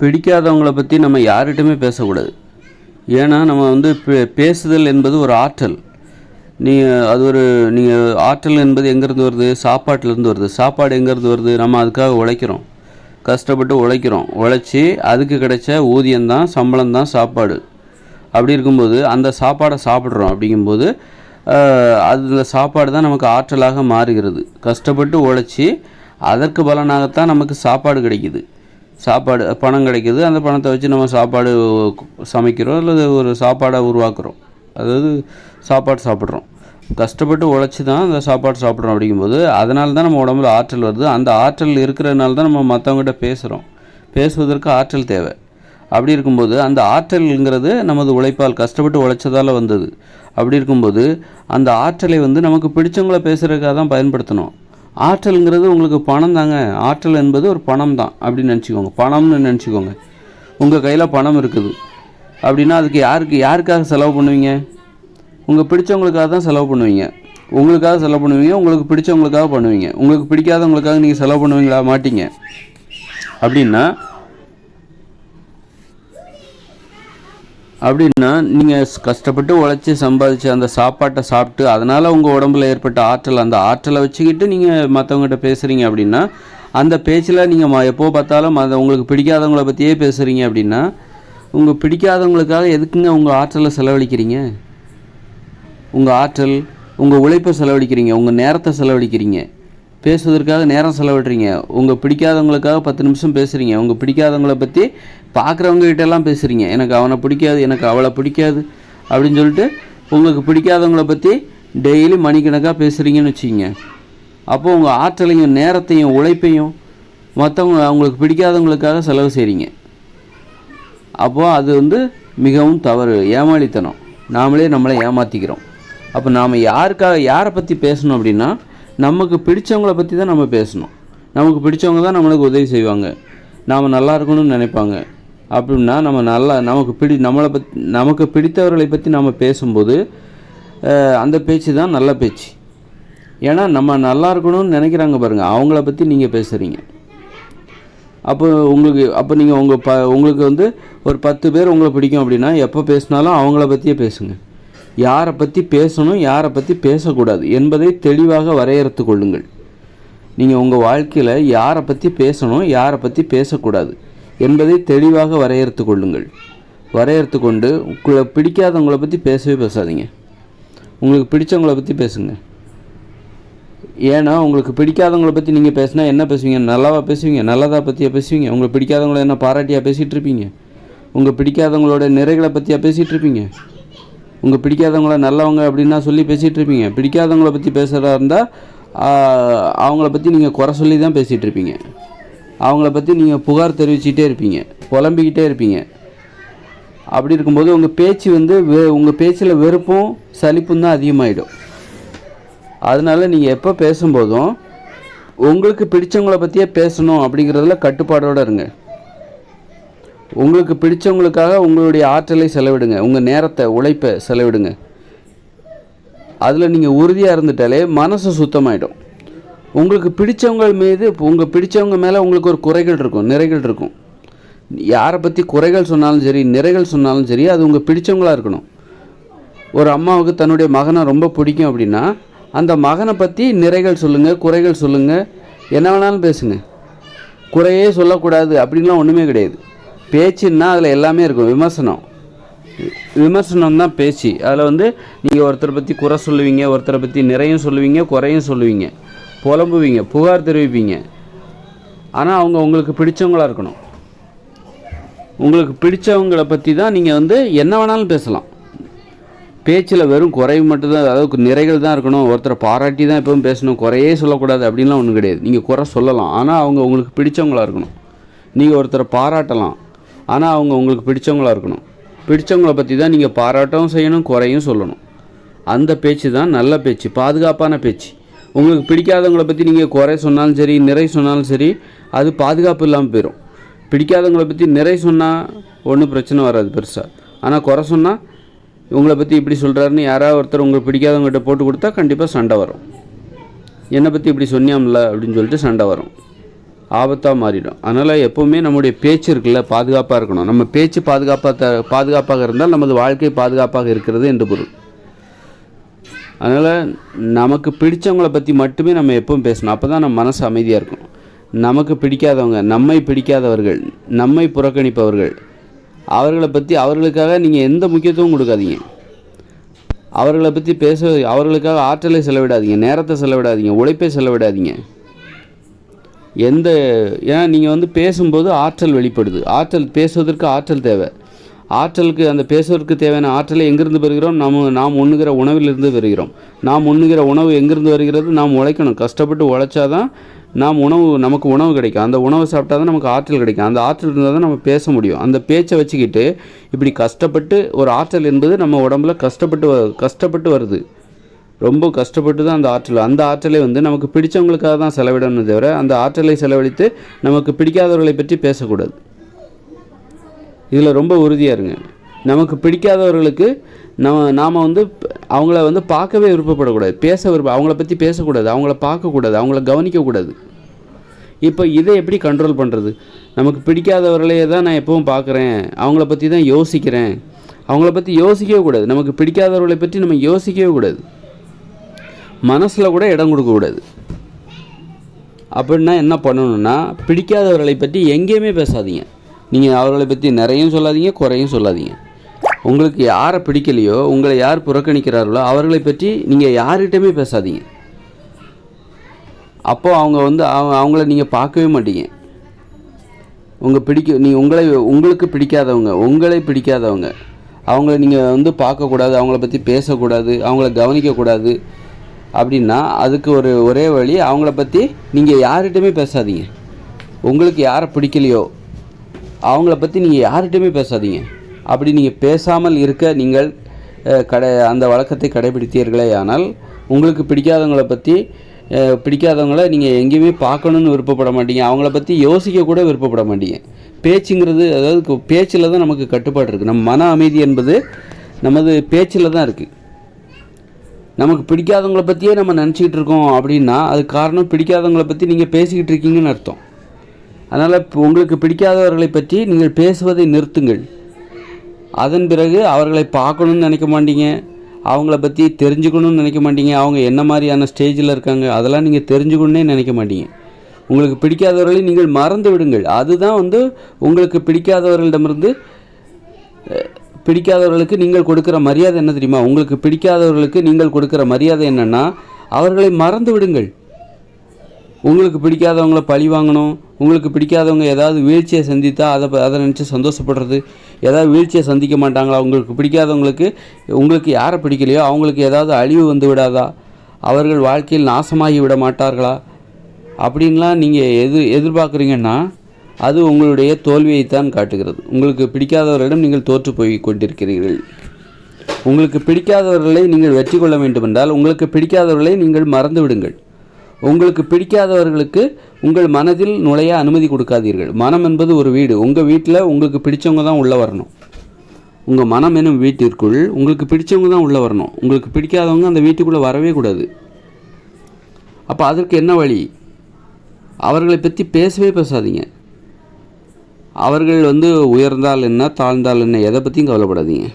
பிடிக்காதவங்களை பற்றி நம்ம யார்கிட்டையுமே பேசக்கூடாது. ஏன்னா நம்ம வந்து பே பேசுதல் என்பது ஒரு ஆற்றல். நீங்கள் அது ஒரு நீங்கள் ஆற்றல் என்பது எங்கேருந்து வருது? சாப்பாட்டிலேருந்து வருது. சாப்பாடு எங்கேருந்து வருது? நம்ம அதுக்காக உழைக்கிறோம். கஷ்டப்பட்டு உழைக்கிறோம். உழைச்சி அதுக்கு கிடைச்ச ஊதியம்தான் சம்பளம் தான் சாப்பாடு. அப்படி இருக்கும்போது அந்த சாப்பாடை சாப்பிட்றோம் அப்படிங்கும்போது அது அந்த சாப்பாடு தான் நமக்கு ஆற்றலாக மாறுகிறது. கஷ்டப்பட்டு உழைச்சி அதற்கு பலனாகத்தான் நமக்கு சாப்பாடு கிடைக்குது. சாப்பாடு பணம் கிடைக்கிது அந்த பணத்தை வச்சு நம்ம சாப்பாடு சமைக்கிறோம் அல்லது ஒரு சாப்பாடை உருவாக்குறோம். அதாவது சாப்பாடு சாப்பிட்றோம். கஷ்டப்பட்டு உழைச்சி தான் அந்த சாப்பாடு சாப்பிட்றோம் அப்படிங்கும்போது அதனால தான் நம்ம உடம்புல ஆற்றல் வருது. அந்த ஆற்றல் இருக்கிறதுனால தான் நம்ம மற்றவங்ககிட்ட பேசுகிறோம் பேசுவதற்கு ஆற்றல் தேவை. அப்படி இருக்கும்போது அந்த ஆற்றல்ங்கிறது நமது உழைப்பால் கஷ்டப்பட்டு உழைச்சதால் வந்தது. அப்படி இருக்கும்போது அந்த ஆற்றலை வந்து நமக்கு பிடிச்சவங்கள பேசுகிறதுக்காக தான் பயன்படுத்தணும். ஆற்றல்ங்கிறது உங்களுக்கு பணம் தாங்க. ஆற்றல் என்பது ஒரு பணம் தான் அப்படின்னு நினச்சிக்கோங்க. பணம்னு நினச்சிக்கோங்க. உங்கள் கையில் பணம் இருக்குது. அப்படின்னா அதுக்கு யாருக்கு யாருக்காக செலவு பண்ணுவீங்க? உங்கள் பிடிச்சவங்களுக்காக தான் செலவு பண்ணுவீங்க. உங்களுக்காக செலவு பண்ணுவீங்க உங்களுக்கு பிடிச்சவங்களுக்காக பண்ணுவீங்க. உங்களுக்கு பிடிக்காதவங்களுக்காக நீங்கள் செலவு பண்ணுவீங்களா? மாட்டீங்க. அப்படின்னா அப்படின்னா நீங்கள் கஷ்டப்பட்டு உழைச்சி சம்பாதிச்சு அந்த சாப்பாட்டை சாப்பிட்டு அதனால் உங்கள் உடம்புல ஏற்பட்ட ஆற்றல் அந்த ஆற்றலை வச்சுக்கிட்டு நீங்கள் மற்றவங்ககிட்ட பேசுகிறீங்க அப்படின்னா அந்த பேச்சில் நீங்கள் ம எப்போ பார்த்தாலும் அதை உங்களுக்கு பிடிக்காதவங்கள பற்றியே பேசுகிறீங்க அப்படின்னா உங்கள் பிடிக்காதவங்களுக்காக எதுக்குங்க உங்கள் ஆற்றலை செலவழிக்கிறீங்க? உங்கள் ஆற்றல் உங்கள் உழைப்பை செலவழிக்கிறீங்க உங்கள் நேரத்தை செலவழிக்கிறீங்க. பேசுவதற்காக நேரம் செலவிடுறீங்க. உங்கள் பிடிக்காதவங்களுக்காக பத்து நிமிஷம் பேசுகிறீங்க உங்கள் பிடிக்காதவங்கள பற்றி பார்க்குறவங்க கிட்டலாம் பேசுகிறீங்க எனக்கு அவனை பிடிக்காது எனக்கு அவளை பிடிக்காது அப்படின்னு சொல்லிட்டு உங்களுக்கு பிடிக்காதவங்கள பற்றி டெய்லி மணிக்கணக்காக பேசுகிறீங்கன்னு வச்சுக்கிங்க. அப்போது உங்கள் ஆற்றலையும் நேரத்தையும் உழைப்பையும் மற்றவங்க அவங்களுக்கு பிடிக்காதவங்களுக்காக செலவு செய்கிறீங்க அப்போது அது வந்து மிகவும் தவறு ஏமாளித்தனம். நாமளே நம்மளை ஏமாற்றிக்கிறோம் அப்போ நாம் யாருக்காக யாரை பற்றி பேசணும் அப்படின்னா நமக்கு பிடிச்சவங்கள பற்றி தான் நம்ம பேசணும். நமக்கு பிடிச்சவங்க தான் நம்மளுக்கு உதவி செய்வாங்க. நாம் நல்லா இருக்கணும்னு நினைப்பாங்க. அப்படின்னா நம்ம நல்லா நமக்கு பிடி நம்மளை பத் நமக்கு பிடித்தவர்களை பற்றி நம்ம பேசும்போது அந்த பேச்சு தான் நல்ல பேச்சு. ஏன்னா நம்ம நல்லா இருக்கணும்னு நினைக்கிறாங்க பாருங்கள் அவங்கள பற்றி நீங்கள் பேசுகிறீங்க அப்போ உங்களுக்கு அப்போ நீங்கள் உங்கள் ப உங்களுக்கு வந்து ஒரு பத்து பேர் உங்களை பிடிக்கும் அப்படின்னா எப்போ பேசினாலும் அவங்கள பற்றியே பேசுங்கள் யாரை பற்றி பேசணும் யாரை பற்றி பேசக்கூடாது என்பதை தெளிவாக வரையறுத்து கொள்ளுங்கள். நீங்கள் உங்கள் வாழ்க்கையில் யாரை பற்றி பேசணும் யாரை பற்றி பேசக்கூடாது என்பதை தெளிவாக வரையறுத்து கொள்ளுங்கள். வரையறுத்து கொண்டு உங்களை பிடிக்காதவங்கள பற்றி பேசவே பேசாதீங்க. உங்களுக்கு பிடிச்சவங்கள பற்றி பேசுங்க. ஏன்னா உங்களுக்கு பிடிக்காதவங்கள பற்றி நீங்கள் பேசினா என்ன பேசுவீங்க? நல்லாவா பேசுவீங்க? நல்லதாக பற்றியா பேசுவீங்க? உங்களுக்கு பிடிக்காதவங்கள என்ன பாராட்டியாக பேசிகிட்டு இருப்பீங்க? உங்கள் பிடிக்காதவங்களோட நிறைகளை பற்றியா பேசிகிட்டு இருப்பீங்க? உங்கள் பிடிக்காதவங்கள நல்லவங்க அப்படின்னா சொல்லி பேசிகிட்டு இருப்பீங்க பிடிக்காதவங்கள பற்றி பேசுகிறதா இருந்தால் அவங்கள பற்றி நீங்கள் குறை சொல்லி தான் பேசிகிட்டு இருப்பீங்க அவங்கள பற்றி நீங்கள் புகார் தெரிவிச்சிட்டே இருப்பீங்க. புலம்பிக்கிட்டே இருப்பீங்க. அப்படி இருக்கும்போது உங்கள் பேச்சு வந்து வெ உங்கள் பேச்சில் வெறுப்பும் சலிப்பும் தான் அதிகமாகிடும் அதனால நீங்கள் எப்போ பேசும்போதும் உங்களுக்கு பிடிச்சவங்கள பற்றியே பேசணும் அப்படிங்கிறதுல கட்டுப்பாடோடு இருங்க. உங்களுக்கு பிடிச்சவங்களுக்காக உங்களுடைய ஆற்றலை செலவிடுங்க. உங்கள் நேரத்தை உழைப்பை செலவிடுங்க. அதில் நீங்கள் உறுதியாக இருந்துட்டாலே மனசு சுத்தமாயிடும். உங்களுக்கு பிடிச்சவங்க மீது உங்கள் பிடிச்சவங்க மேலே உங்களுக்கு ஒரு குறைகள் இருக்கும் நிறைகள் இருக்கும். யாரை பற்றி குறைகள் சொன்னாலும் சரி நிறைகள் சொன்னாலும் சரி அது உங்கள் பிடிச்சவங்களாக இருக்கணும். ஒரு அம்மாவுக்கு தன்னுடைய மகனை ரொம்ப பிடிக்கும் அப்படின்னா அந்த மகனை பற்றி நிறைகள் சொல்லுங்கள் குறைகள் சொல்லுங்கள் என்ன வேணாலும் பேசுங்க. குறையே சொல்லக்கூடாது அப்படின்லாம் ஒன்றுமே கிடையாது. பேச்சுன்னா அதில் எல்லாமே இருக்கும். விமர்சனம். விமர்சனம் தான் பேச்சு. அதில் வந்து நீங்கள் ஒருத்தரை பற்றி குறை சொல்லுவீங்க ஒருத்தரை பற்றி நிறையும் சொல்லுவீங்க குறையும் சொல்லுவீங்க. புலம்புவீங்க புகார் தெரிவிப்பீங்க. ஆனால் அவங்க உங்களுக்கு பிடிச்சவங்களாக இருக்கணும். உங்களுக்கு பிடிச்சவங்களை பற்றி தான் நீங்கள் வந்து என்ன வேணாலும் பேசலாம். பேச்சில் வெறும் குறைவு மட்டும்தான் அதாவது நிறைகள் தான் இருக்கணும். ஒருத்தரை பாராட்டி தான் எப்பவும் பேசணும். குறையே சொல்லக்கூடாது அப்படின்லாம் ஒன்றும் கிடையாது. நீங்கள் குறை சொல்லலாம். ஆனால் அவங்க உங்களுக்கு பிடிச்சவங்களாக இருக்கணும். நீங்கள் ஒருத்தரை பாராட்டலாம். ஆனால் அவங்க உங்களுக்கு பிடிச்சவங்களாக இருக்கணும். பிடிச்சவங்கள பற்றி தான் நீங்கள் பாராட்டவும் செய்யணும் குறையும் சொல்லணும். அந்த பேச்சு தான் நல்ல பேச்சு பாதுகாப்பான பேச்சு. உங்களுக்கு பிடிக்காதவங்கள பற்றி நீங்கள் குறை சொன்னாலும் சரி நிறை சொன்னாலும் சரி அது பாதுகாப்பு இல்லாமல் போயிடும் பிடிக்காதவங்கள பற்றி நிறை சொன்னால் ஒன்றும் பிரச்சனை வராது பெருசாக ஆனால் குறை சொன்னால் உங்களை பற்றி இப்படி சொல்கிறாருன்னு யாராவது ஒருத்தர் உங்களுக்கு பிடிக்காதவங்ககிட்ட போட்டு கொடுத்தா கண்டிப்பாக சண்டை வரும். என்னை பற்றி இப்படி சொன்னியாம்ல அப்படின்னு சொல்லிட்டு சண்டை வரும். ஆபத்தாக மாறிடும். அதனால் எப்போவுமே நம்முடைய பேச்சு இருக்குல்ல பாதுகாப்பாக இருக்கணும். நம்ம பேச்சு பாதுகாப்பாக த பாதுகாப்பாக இருந்தால் நமது வாழ்க்கை பாதுகாப்பாக இருக்கிறது என்று பொருள். அதனால் நமக்கு பிடித்தவங்களை பற்றி மட்டுமே நம்ம எப்பவும் பேசணும். அப்போ தான் நம்ம மனசு அமைதியாக இருக்கும். நமக்கு பிடிக்காதவங்க நம்மை பிடிக்காதவர்கள் நம்மை புறக்கணிப்பவர்கள் அவர்களை பற்றி அவர்களுக்காக நீங்கள் எந்த முக்கியத்துவம் கொடுக்காதீங்க. அவர்களை பற்றி பேச அவர்களுக்காக ஆற்றலை செலவிடாதீங்க நேரத்தை செலவிடாதீங்க உழைப்பை செலவிடாதீங்க. எந்த ஏன்னா நீங்கள் வந்து பேசும்போது ஆற்றல் வெளிப்படுது. ஆற்றல் பேசுவதற்கு ஆற்றல் தேவை. ஆற்றலுக்கு அந்த பேசுவதற்கு தேவையான ஆற்றலை எங்கிருந்து பெறுகிறோம்? நாம் நாம் உண்ணுகிற உணவிலிருந்து பெறுகிறோம். நாம் உண்ணுகிற உணவு எங்கிருந்து வருகிறது? நாம் உழைக்கணும். கஷ்டப்பட்டு உழைச்சாதான் நாம் உணவு நமக்கு உணவு கிடைக்கும். அந்த உணவை சாப்பிட்டா தான் நமக்கு ஆற்றல் கிடைக்கும். அந்த ஆற்றல் இருந்தால் தான் நம்ம பேச முடியும். அந்த பேச்சை வச்சுக்கிட்டு இப்படி கஷ்டப்பட்டு ஒரு ஆற்றல் என்பது நம்ம உடம்புல கஷ்டப்பட்டு வ- கஷ்டப்பட்டு வருது. ரொம்ப கஷ்டப்பட்டு தான் அந்த ஆற்றல் அந்த ஆற்றலை வந்து நமக்கு பிடிச்சவங்களுக்காக தான் செலவிடணும் தவிர அந்த ஆற்றலை செலவழித்து நமக்கு பிடிக்காதவர்களை பற்றி பேசக்கூடாது. இதில் ரொம்ப உறுதியாக இருங்க. நமக்கு பிடிக்காதவர்களுக்கு நம்ம நாம் வந்து அவங்கள வந்து பார்க்கவே விருப்பப்படக்கூடாது. பேச விருப்ப அவங்கள பற்றி பேசக்கூடாது அவங்கள பார்க்கக்கூடாது அவங்கள கவனிக்கக்கூடாது. இப்போ இதை எப்படி கண்ட்ரோல் பண்ணுறது நமக்கு பிடிக்காதவர்களையே தான் நான் எப்பவும் பார்க்குறேன். அவங்கள பற்றி தான் யோசிக்கிறேன். அவங்கள பற்றி யோசிக்கவே கூடாது. நமக்கு பிடிக்காதவர்களை பற்றி நம்ம யோசிக்கவே கூடாது. மனசில் கூட இடம் கொடுக்கக்கூடாது அப்படின்னா என்ன பண்ணணும்னா பிடிக்காதவர்களை பற்றி எங்கேயுமே பேசாதீங்க. நீங்கள் அவர்களை பற்றி நிறையும் சொல்லாதீங்க குறையும் சொல்லாதீங்க. உங்களுக்கு யாரை பிடிக்கலையோ உங்களை யார் புறக்கணிக்கிறார்களோ அவர்களை பற்றி நீங்கள் யார்கிட்டயுமே பேசாதீங்க. அப்போது அவங்க வந்து அவங்க அவங்கள நீங்கள் பார்க்கவே மாட்டீங்க. உங்கள் பிடிக்க நீ உங்களை உங்களுக்கு பிடிக்காதவங்க உங்களை பிடிக்காதவங்க அவங்கள நீங்கள் வந்து பார்க்கக்கூடாது அவங்கள பற்றி பேசக்கூடாது அவங்கள கவனிக்கக்கூடாது அப்படின்னா அதுக்கு ஒரு ஒரே வழி அவங்கள பற்றி நீங்கள் யார்கிட்டையுமே பேசாதீங்க. உங்களுக்கு யாரை பிடிக்கலையோ அவங்கள பற்றி நீங்கள் யார்கிட்டையுமே பேசாதீங்க. அப்படி நீங்கள் பேசாமல் இருக்க நீங்கள் கடை அந்த வழக்கத்தை கடைபிடித்தீர்களே ஆனால் உங்களுக்கு பிடிக்காதவங்கள பற்றி பிடிக்காதவங்கள நீங்கள் எங்கேயுமே பார்க்கணுன்னு விருப்பப்பட மாட்டீங்க. அவங்கள பற்றி யோசிக்க கூட விருப்பப்பட மாட்டீங்க. பேச்சுங்கிறது அதாவது பேச்சில் தான் நமக்கு கட்டுப்பாடு இருக்குது நம்ம மன அமைதி என்பது நமது பேச்சில் தான் இருக்குது நமக்கு பிடிக்காதவங்கள பற்றியே நம்ம நினச்சிக்கிட்டு இருக்கோம் அப்படின்னா அது காரணம் பிடிக்காதவங்கள பற்றி நீங்கள் பேசிக்கிட்டு இருக்கீங்கன்னு அர்த்தம். அதனால் உங்களுக்கு பிடிக்காதவர்களை பற்றி நீங்கள் பேசுவதை நிறுத்துங்கள். அதன் பிறகு அவர்களை பார்க்கணும்னு நினைக்க மாட்டீங்க. அவங்கள பற்றி தெரிஞ்சுக்கணும்னு நினைக்க மாட்டீங்க. அவங்க என்ன மாதிரியான ஸ்டேஜில் இருக்காங்க அதெல்லாம் நீங்கள் தெரிஞ்சுக்கணுன்னே நினைக்க மாட்டீங்க. உங்களுக்கு பிடிக்காதவர்களை நீங்கள் மறந்து விடுங்கள். அதுதான் வந்து உங்களுக்கு பிடிக்காதவர்களிடமிருந்து பிடிக்காதவர்களுக்கு நீங்கள் கொடுக்குற மரியாதை என்ன தெரியுமா? உங்களுக்கு பிடிக்காதவர்களுக்கு நீங்கள் கொடுக்குற மரியாதை என்னன்னா அவர்களை மறந்து விடுங்கள். உங்களுக்கு பிடிக்காதவங்கள பழி வாங்கணும். உங்களுக்கு பிடிக்காதவங்க ஏதாவது வீழ்ச்சியை சந்தித்தா அதை ப- அதை நினச்சி சந்தோஷப்படுறது. ஏதாவது வீழ்ச்சியை சந்திக்க மாட்டாங்களா? உங்களுக்கு பிடிக்காதவங்களுக்கு உங்களுக்கு யாரை பிடிக்கலையோ அவங்களுக்கு ஏதாவது அழிவு வந்து விடாதா? அவர்கள் வாழ்க்கையில் நாசமாகி விட மாட்டார்களா? அப்படின்லாம் நீங்கள் எது எதிர்பார்க்குறீங்கன்னா அது உங்களுடைய தோல்வியைத்தான் காட்டுகிறது. உங்களுக்கு பிடிக்காதவர்களிடம் நீங்கள் தோற்று போய் கொண்டிருக்கிறீர்கள். உங்களுக்கு பிடிக்காதவர்களை நீங்கள் வெற்றி கொள்ள வேண்டுமென்றால் உங்களுக்கு பிடிக்காதவர்களை நீங்கள் மறந்து விடுங்கள். உங்களுக்கு பிடிக்காதவர்களுக்கு உங்கள் மனதில் நுழைய அனுமதி கொடுக்காதீர்கள். மனம் என்பது ஒரு வீடு. உங்கள் வீட்டில் உங்களுக்கு பிடிச்சவங்க தான் உள்ளே வரணும். உங்கள் மனம் எனும் வீட்டிற்குள் உங்களுக்கு பிடிச்சவங்க தான் உள்ளே வரணும். உங்களுக்கு பிடிக்காதவங்க அந்த வீட்டுக்குள்ளே வரவே கூடாது. அப்போ அதற்கு என்ன வழி? அவர்களை பற்றி பேசவே பேசாதீங்க. அவர்கள் வந்து உயர்ந்தால் என்ன தாழ்ந்தால் என்ன எதை பற்றியும் கவலைப்படாதீங்க.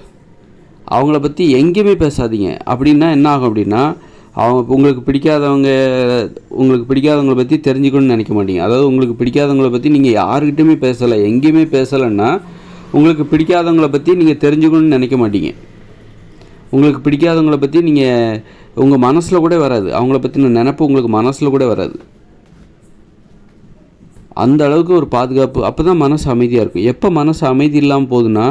அவங்கள பற்றி எங்கேயுமே பேசாதீங்க. அப்படின்னா என்ன ஆகும் அப்படின்னா அவங்க உங்களுக்கு பிடிக்காதவங்க உங்களுக்கு பிடிக்காதவங்கள பற்றி தெரிஞ்சுக்கணும்னு நினைக்க மாட்டீங்க. அதாவது உங்களுக்கு பிடிக்காதவங்கள பற்றி நீங்கள் யாருக்கிட்டையுமே பேசலை எங்கேயுமே பேசலைன்னா உங்களுக்கு பிடிக்காதவங்கள பற்றி நீங்கள் தெரிஞ்சுக்கணும்னு நினைக்க மாட்டீங்க. உங்களுக்கு பிடிக்காதவங்கள பற்றி நீங்கள் உங்கள் மனசில் கூட வராது. அவங்கள பற்றின நினப்பு உங்களுக்கு மனசில் கூட வராது. அந்த அளவுக்கு ஒரு பாதுகாப்பு அப்போ தான் மனசு அமைதியாக இருக்கும். எப்போ மனசு அமைதி இல்லாமல் போகுதுன்னா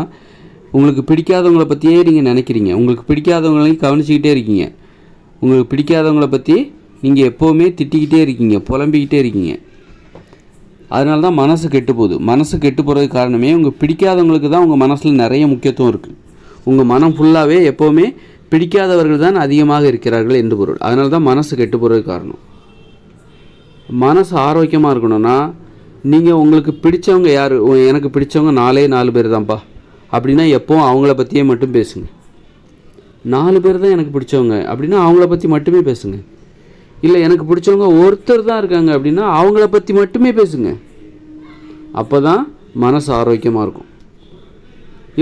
உங்களுக்கு பிடிக்காதவங்கள பற்றியே நீங்கள் நினைக்கிறீங்க. உங்களுக்கு பிடிக்காதவங்களையும் கவனிச்சிக்கிட்டே இருக்கீங்க. உங்களுக்கு பிடிக்காதவங்கள பற்றி நீங்கள் எப்போவுமே திட்டிக்கிட்டே இருக்கீங்க புலம்பிக்கிட்டே இருக்கீங்க. அதனால தான் மனசு கெட்டு போகுது. மனசு கெட்டு போகிறதுக்கு காரணமே உங்கள் பிடிக்காதவங்களுக்கு தான் உங்கள் மனசில் நிறைய முக்கியத்துவம் இருக்குது உங்கள் மனம் ஃபுல்லாகவே எப்போவுமே பிடிக்காதவர்கள் தான் அதிகமாக இருக்கிறார்கள் என்று பொருள். அதனால தான் மனசு கெட்டு போகிறதுக்கு காரணம். மனசு ஆரோக்கியமாக இருக்கணும்னா நீங்கள் உங்களுக்கு பிடிச்சவங்க யார்? எனக்கு பிடிச்சவங்க நாலே நாலு பேர் தான்ப்பா. அப்படின்னா எப்போவும் அவங்கள பற்றியே மட்டும் பேசுங்க. நாலு பேர் தான் எனக்கு பிடிச்சவங்க. அப்படின்னா அவங்கள பற்றி மட்டுமே பேசுங்க. இல்லை எனக்கு பிடிச்சவங்க ஒருத்தர் தான் இருக்காங்க அப்படின்னா அவங்கள பற்றி மட்டுமே பேசுங்க. அப்போ தான் மனசு ஆரோக்கியமாக இருக்கும்.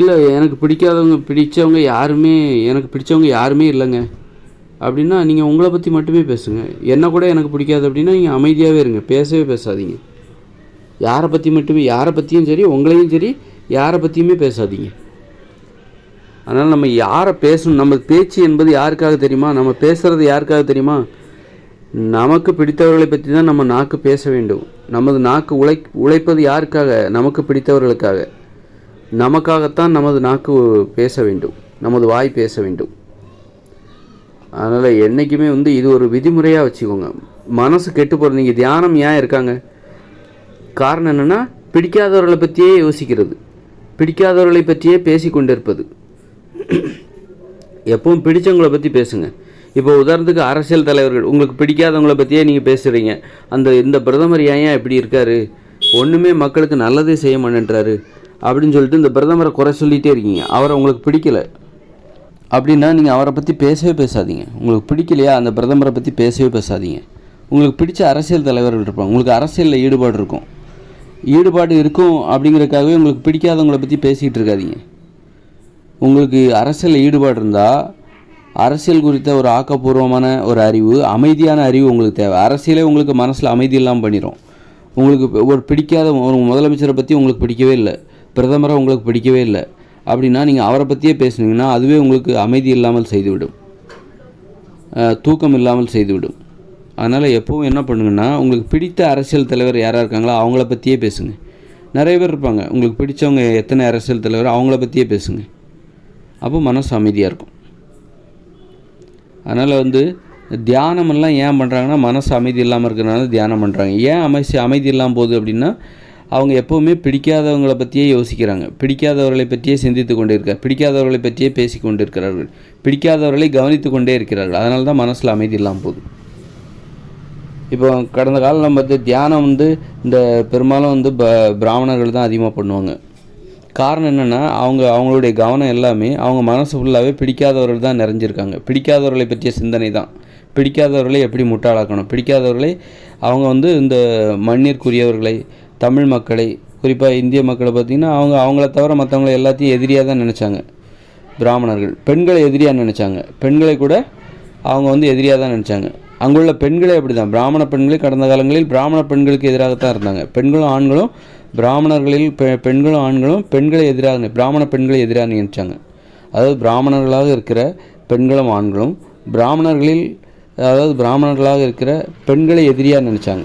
இல்லை எனக்கு பிடிக்காதவங்க பிடிச்சவங்க யாருமே எனக்கு பிடிச்சவங்க யாருமே இல்லைங்க. அப்படின்னா நீங்கள் உங்களை பற்றி மட்டுமே பேசுங்க. என்ன கூட எனக்கு பிடிக்காது அப்படின்னா நீங்கள் அமைதியாகவே இருங்க. பேசவே பேசாதீங்க. யாரை பற்றி மட்டுமே யாரை பற்றியும் சரி உங்களையும் சரி யாரை பற்றியுமே பேசாதீங்க. அதனால் நம்ம யாரை பேசணும் நம்ம பேச்சு என்பது யாருக்காக தெரியுமா? நம்ம பேசுகிறது யாருக்காக தெரியுமா? நமக்கு பிடித்தவர்களை பற்றி தான் நம்ம நாக்கு பேச வேண்டும். நமது நாக்கு உழை உழைப்பது யாருக்காக? நமக்கு பிடித்தவர்களுக்காக. நமக்காகத்தான் நமது நாக்கு பேச வேண்டும். நமது வாய் பேச வேண்டும். அதனால் என்றைக்குமே வந்து இது ஒரு விதிமுறையாக வச்சுக்கோங்க. மனசு கெட்டு போகிறது நீங்கள் தியானம் ஏன் இருக்காங்க? காரணம் என்னென்னா பிடிக்காதவர்களை பற்றியே யோசிக்கிறது. பிடிக்காதவர்களை பற்றியே பேசி கொண்டிருப்பது எப்பவும் பிடிச்சவங்களை பற்றி பேசுங்க. இப்போ உதாரணத்துக்கு அரசியல் தலைவர்கள் உங்களுக்கு பிடிக்காதவங்கள பற்றியே நீங்கள் பேசுகிறீங்க அந்த இந்த பிரதமர் ஏன் இப்படி இருக்காரு? ஒன்றுமே மக்களுக்கு நல்லதே செய்ய மாட்டேன்றாரு. அப்படின்னு சொல்லிட்டு இந்த பிரதமரை குறை சொல்லிகிட்டே இருக்கீங்க. அவரை உங்களுக்கு பிடிக்கல. அப்படின்னா நீங்கள் அவரை பற்றி பேசவே பேசாதீங்க. உங்களுக்கு பிடிக்கலையா? அந்த பிரதமரை பற்றி பேசவே பேசாதீங்க. உங்களுக்கு பிடிச்ச அரசியல் தலைவர்கள் இருப்பாங்க. உங்களுக்கு அரசியலில் ஈடுபாடு இருக்கும். ஈடுபாடு இருக்கும் அப்படிங்கிறதுக்காகவே உங்களுக்கு பிடிக்காதவங்களை பற்றி பேசிகிட்டு இருக்காதீங்க. உங்களுக்கு அரசியலில் ஈடுபாடு இருந்தால் அரசியல் குறித்த ஒரு ஆக்கப்பூர்வமான ஒரு அறிவு அமைதியான அறிவு உங்களுக்கு தேவை. அரசியலே உங்களுக்கு மனசில் அமைதி இல்லாமல் பண்ணிடும் உங்களுக்கு ஒரு பிடிக்காத ஒரு முதலமைச்சரை பற்றி உங்களுக்கு பிடிக்கவே இல்லை. பிரதமரை உங்களுக்கு பிடிக்கவே இல்லை. அப்படின்னா நீங்கள் அவரை பற்றியே பேசுனீங்கன்னா அதுவே உங்களுக்கு அமைதி இல்லாமல் செய்துவிடும். தூக்கம் இல்லாமல் செய்துவிடும். அதனால் எப்போவும் என்ன பண்ணுங்கன்னா உங்களுக்கு பிடித்த அரசியல் தலைவர் யாராக இருக்காங்களோ அவங்கள பற்றியே பேசுங்க. நிறைய பேர் இருப்பாங்க. உங்களுக்கு பிடிச்சவங்க எத்தனை அரசியல் தலைவர் அவங்கள பற்றியே பேசுங்க. அப்போ மனசு அமைதியாக இருக்கும். அதனால் வந்து தியானமெல்லாம் ஏன் பண்ணுறாங்கன்னா மனசு அமைதி இல்லாமல் இருக்கிறனால தியானம் பண்ணுறாங்க ஏன் அமைசி அமைதி இல்லாமல் போகுது அப்படின்னா அவங்க எப்போவுமே பிடிக்காதவங்களை பற்றியே யோசிக்கிறாங்க. பிடிக்காதவர்களை பற்றியே சிந்தித்து கொண்டே இருக்கார் பிடிக்காதவர்களை பற்றியே பேசி கொண்டு இருக்கிறார்கள் பிடிக்காதவர்களை கவனித்து கொண்டே இருக்கிறார்கள். அதனால தான் மனசில் அமைதி இல்லாமல் போகுது. இப்போ கடந்த காலம் நம்ம வந்து தியானம் வந்து இந்த பெரும்பாலும் வந்து ப பிராமணர்கள் தான் அதிகமாக பண்ணுவாங்க. காரணம் என்னென்னா அவங்க அவங்களுடைய கவனம் எல்லாமே அவங்க மனசு ஃபுல்லாகவே பிடிக்காதவர்கள் தான் நிறைஞ்சிருக்காங்க. பிடிக்காதவர்களை பற்றிய சிந்தனை தான். பிடிக்காதவர்களை எப்படி முட்டாளாக்கணும்? பிடிக்காதவர்களை அவங்க வந்து இந்த மண்ணிற்குரியவர்களை தமிழ் மக்களை குறிப்பாக இந்திய மக்களை பார்த்திங்கன்னா அவங்க அவங்கள தவிர மற்றவங்களை எல்லாத்தையும் எதிரியாக தான் நினச்சாங்க. பிராமணர்கள். பெண்களை எதிரியாக நினச்சாங்க. பெண்களை கூட அவங்க வந்து எதிரியாக தான் நினச்சாங்க. அங்குள்ள பெண்களே அப்படி தான் பிராமண பெண்களே கடந்த காலங்களில் பிராமண பெண்களுக்கு எதிராகத்தான் இருந்தாங்க. பெண்களும் ஆண்களும் பிராமணர்களில் பெ பெண்களும் ஆண்களும் பெண்களை எதிராக பிராமண பெண்களை எதிராக நினைச்சாங்க. அதாவது பிராமணர்களாக இருக்கிற பெண்களும் ஆண்களும் பிராமணர்களில் அதாவது பிராமணர்களாக இருக்கிற பெண்களை எதிரியாக நினச்சாங்க.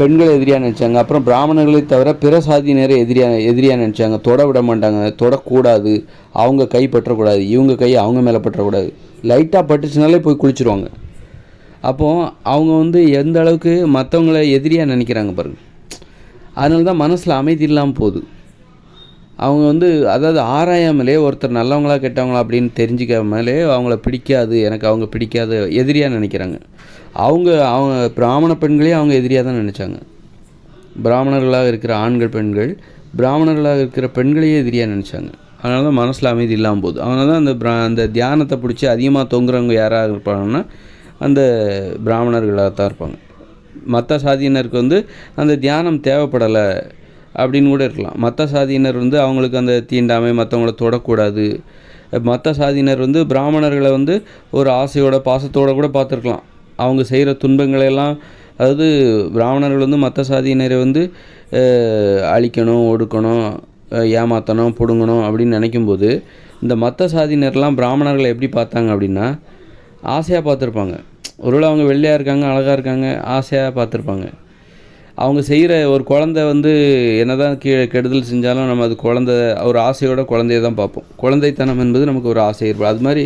பெண்களை எதிரியாக நினச்சாங்க. அப்புறம் பிராமணர்களை தவிர பிற சாதியினரை எதிரியாக எதிரியாக நினச்சாங்க. தொட விட மாட்டாங்க. தொடக்கூடாது. அவங்க கை பற்றக்கூடாது. இவங்க கை அவங்க மேலே பற்றக்கூடாது. லைட்டாக பட்டுச்சுனாலே போய் குளிச்சிருவாங்க. அப்போது அவங்க வந்து எந்த அளவுக்கு மற்றவங்கள எதிரியாக நினைக்கிறாங்க பாருங்க. அதனால தான் மனசில் அமைதி இல்லாமல் போகுது. அவங்க வந்து அதாவது ஆராயாமலே ஒருத்தர் நல்லவங்களா கெட்டவங்களா அப்படின்னு தெரிஞ்சுக்காமலே அவங்கள பிடிக்காது எனக்கு அவங்க பிடிக்காது எதிரியாக நினைக்கிறாங்க. அவங்க அவங்க பிராமண பெண்களே அவங்க எதிரியாக தான் நினச்சாங்க. பிராமணர்களாக இருக்கிற ஆண்கள் பெண்கள் பிராமணர்களாக இருக்கிற பெண்களையே எதிரியாக நினச்சாங்க. அதனால தான் மனசில் அமைதி இல்லாமல் போகுது. அதனால தான் அந்த அந்த தியானத்தை பிடிச்சி அதிகமாக தொங்குறவங்க யாராக இருப்பாங்கன்னா அந்த பிராமணர்களாக தான் இருப்பாங்க. மற்ற சாதியினருக்கு வந்து அந்த தியானம் தேவைப்படலை அப்படின்னு கூட இருக்கலாம். மற்ற சாதியினர் வந்து அவங்களுக்கு அந்த தீண்டாமை மற்றவங்கள தொடக்கூடாது. மற்ற சாதியினர் வந்து பிராமணர்களை வந்து ஒரு ஆசையோட பாசத்தோடு கூட பார்த்துருக்கலாம். அவங்க செய்கிற துன்பங்களையெல்லாம் அதாவது பிராமணர்கள் வந்து மற்ற சாதியினரை வந்து அழிக்கணும் ஒடுக்கணும் ஏமாற்றணும் பிடுங்கணும் அப்படின்னு நினைக்கும்போது இந்த மற்ற சாதியினர்லாம் பிராமணர்களை எப்படி பார்த்தாங்க அப்படின்னா ஆசையாக பார்த்துருப்பாங்க. ஒருவேளை அவங்க வெள்ளையாக இருக்காங்க அழகாக இருக்காங்க ஆசையாக பார்த்துருப்பாங்க. அவங்க செய்கிற ஒரு குழந்தை வந்து என்னதான் கீழே கெடுதல் செஞ்சாலும் நம்ம அது குழந்தை ஒரு ஆசையோட குழந்தைய தான் பார்ப்போம். குழந்தைத்தனம் என்பது நமக்கு ஒரு ஆசை ஏற்படும். அது மாதிரி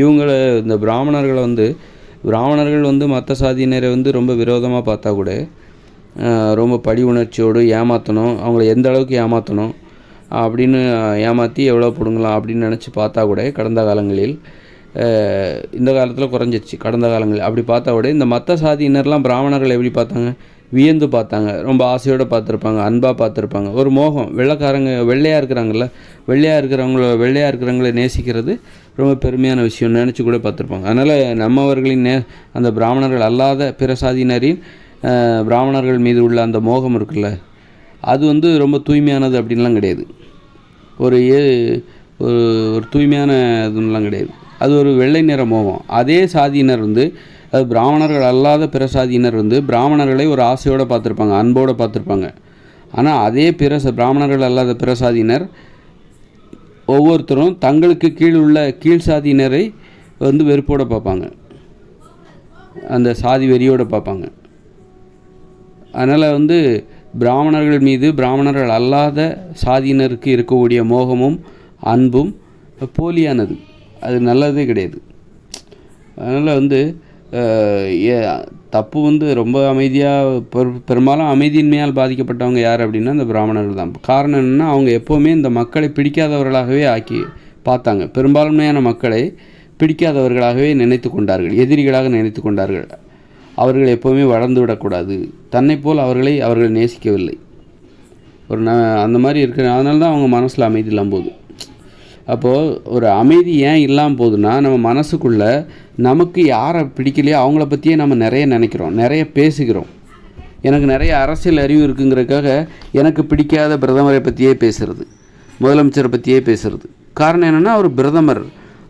இவங்களை இந்த பிராமணர்களை வந்து பிராமணர்கள் வந்து மற்ற சாதியினரை வந்து ரொம்ப விரோதமாக பார்த்தா கூட ரொம்ப படி உணர்ச்சியோடு ஏமாற்றணும் அவங்கள எந்த அளவுக்கு ஏமாற்றணும் அப்படின்னு ஏமாற்றி எவ்வளோ பிடுங்கலாம் அப்படின்னு நினச்சி பார்த்தா கூட கடந்த காலங்களில் இந்த காலத்தில் குறைஞ்சிருச்சு. கடந்த காலங்களில். அப்படி பார்த்தா கூட இந்த மற்ற சாதியினர்லாம் பிராமணர்கள் எப்படி பார்த்தாங்க? வியந்து பார்த்தாங்க. ரொம்ப ஆசையோடு பார்த்துருப்பாங்க. அன்பாக பார்த்துருப்பாங்க. ஒரு மோகம். வெள்ளைக்காரங்க வெள்ளையாக இருக்கிறாங்கல்ல. வெள்ளையாக இருக்கிறவங்கள வெள்ளையாக இருக்கிறவங்கள நேசிக்கிறது ரொம்ப பெருமையான விஷயம் நினச்சி கூட பார்த்துருப்பாங்க. அதனால் நம்மவர்களின் நே அந்த பிராமணர்கள் அல்லாத பிற சாதியினரின் பிராமணர்கள் மீது உள்ள அந்த மோகம் இருக்குல்ல அது வந்து ரொம்ப தூய்மையானது அப்படின்லாம் கிடையாது. ஒரு ஏ ஒரு ஒரு தூய்மையான இதுலாம் கிடையாது. அது ஒரு வெள்ளை நிற மோகம். அதே சாதியினர் வந்து அது பிராமணர்கள் அல்லாத பிற சாதியினர் வந்து பிராமணர்களை ஒரு ஆசையோடு பார்த்துருப்பாங்க அன்போடு பார்த்துருப்பாங்க. ஆனால் அதே பிற பிராமணர்கள் அல்லாத பிற சாதியினர் ஒவ்வொருத்தரும் தங்களுக்கு கீழ் உள்ள கீழ் சாதியினரை வந்து வெறுப்போடு பார்ப்பாங்க. அந்த சாதி வெறியோட பார்ப்பாங்க. அதனால் வந்து பிராமணர்கள் மீது பிராமணர்கள் அல்லாத சாதியினருக்கு இருக்கக்கூடிய மோகமும் அன்பும் போலியானது. அது நல்லதே கிடையாது. அதனால் வந்து ஏ- தப்பு வந்து ரொம்ப அமைதியாக பெரு பெரும்பாலும் அமைதியின்மையால் பாதிக்கப்பட்டவங்க யார் அப்படின்னா இந்த பிராமணர்கள் தான். காரணம் என்னென்னா அவங்க எப்போவுமே இந்த மக்களை பிடிக்காதவர்களாகவே ஆக்கி பார்த்தாங்க. பெரும்பான்மையான மக்களை பிடிக்காதவர்களாகவே நினைத்து கொண்டார்கள். எதிரிகளாக நினைத்து கொண்டார்கள். அவர்கள் எப்போவுமே வளர்ந்து விடக்கூடாது. தன்னை போல் அவர்களை அவர்கள் நேசிக்கவில்லை. ஒரு ந அந்த மாதிரி இருக்கிற அதனால தான் அவங்க மனசில் அமைதி இல்லாமல் போகுது. அப்போது ஒரு அமைதி ஏன் இல்லாமல் போகுதுன்னா நம்ம மனசுக்குள்ளே நமக்கு யாரை பிடிக்கலையோ அவங்கள பற்றியே நம்ம நிறைய நினைக்கிறோம் நிறைய பேசுகிறோம். எனக்கு நிறைய அரசியல் அறிவு இருக்குங்கிறதுக்காக எனக்கு பிடிக்காத பிரதமரை பற்றியே பேசுகிறது முதலமைச்சரை பற்றியே பேசுகிறது காரணம் என்னென்னா அவர் பிரதமர்.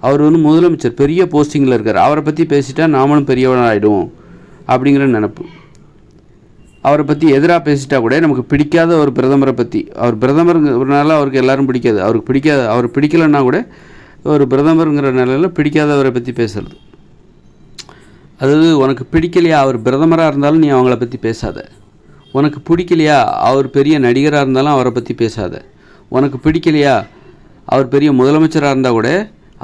அவர் வந்து முதலமைச்சர் பெரிய போஸ்டிங்கில் இருக்கார். அவரை பற்றி பேசிட்டா நாமளும் பெரியவனாக ஆகிடுவோம் அப்படிங்கிற நினப்பு. அவரை பற்றி எதிராக பேசிட்டா கூட நமக்கு பிடிக்காத ஒரு பிரதமரை பற்றி அவர் பிரதமருங்கிறனால அவருக்கு எல்லாரும் பிடிக்காது. அவருக்கு பிடிக்காத அவர் பிடிக்கலன்னா கூட ஒரு பிரதமருங்கிற நிலையில் பிடிக்காதவரை பற்றி பேசுறது. அதாவது உனக்கு பிடிக்கலையா? அவர் பிரதமராக இருந்தாலும் நீ அவங்கள பற்றி பேசாத. உனக்கு பிடிக்கலையா? அவர் பெரிய நடிகராக இருந்தாலும் அவரை பற்றி பேசாத. உனக்கு பிடிக்கலையா? அவர் பெரிய முதலமைச்சராக இருந்தால் கூட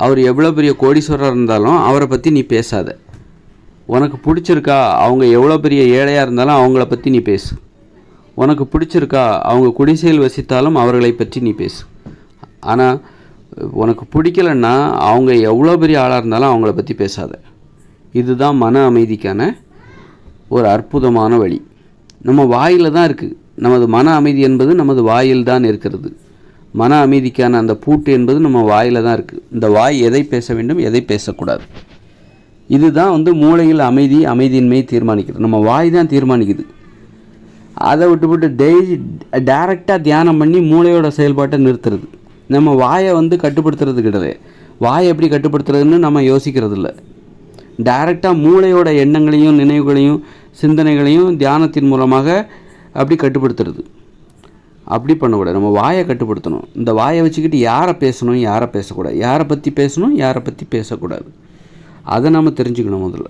அவர் எவ்வளோ பெரிய கோடீஸ்வரராக இருந்தாலும் அவரை பற்றி நீ பேசாத. உனக்கு பிடிச்சிருக்கா? அவங்க எவ்வளோ பெரிய ஏழையாக இருந்தாலும் அவங்கள பற்றி நீ பேசு. உனக்கு பிடிச்சிருக்கா? அவங்க குடிசையில் வசித்தாலும் அவர்களை பற்றி நீ பேசு. ஆனால் உனக்கு பிடிக்கலன்னா அவங்க எவ்வளோ பெரிய ஆளாக இருந்தாலும் அவங்கள பற்றி பேசாத. இதுதான் மன அமைதிக்கான ஒரு அற்புதமான வழி. நம்ம வாயில் தான் இருக்குது நமது மன அமைதி என்பது நமது வாயில் தான் இருக்கிறது. மன அமைதிக்கான அந்த பூட்டு என்பது நம்ம வாயில் தான் இருக்குது இந்த வாய் எதை பேச வேண்டும் எதை பேசக்கூடாது? இதுதான் வந்து மூளையில் அமைதி அமைதியின்மை தீர்மானிக்கிறது. நம்ம வாய் தான் தீர்மானிக்குது. அதை விட்டுவிட்டு டெய்லி டைரெக்டாக தியானம் பண்ணி மூளையோட செயல்பாட்டை நிறுத்துறது. நம்ம வாயை வந்து கட்டுப்படுத்துறது கிடையாது. வாயை எப்படி கட்டுப்படுத்துறதுன்னு நம்ம யோசிக்கிறது இல்லை டைரெக்டாக மூளையோட எண்ணங்களையும் நினைவுகளையும் சிந்தனைகளையும் தியானத்தின் மூலமாக அப்படி கட்டுப்படுத்துறது. அப்படி பண்ணக்கூடாது. நம்ம வாயை கட்டுப்படுத்தணும். இந்த வாயை வச்சுக்கிட்டு யாரை பேசணும்? யாரை பேசக்கூடாது? யாரை பற்றி பேசணும்? யாரை பற்றி பேசக்கூடாது? அதை நம்ம தெரிஞ்சுக்கணும் முதல்ல.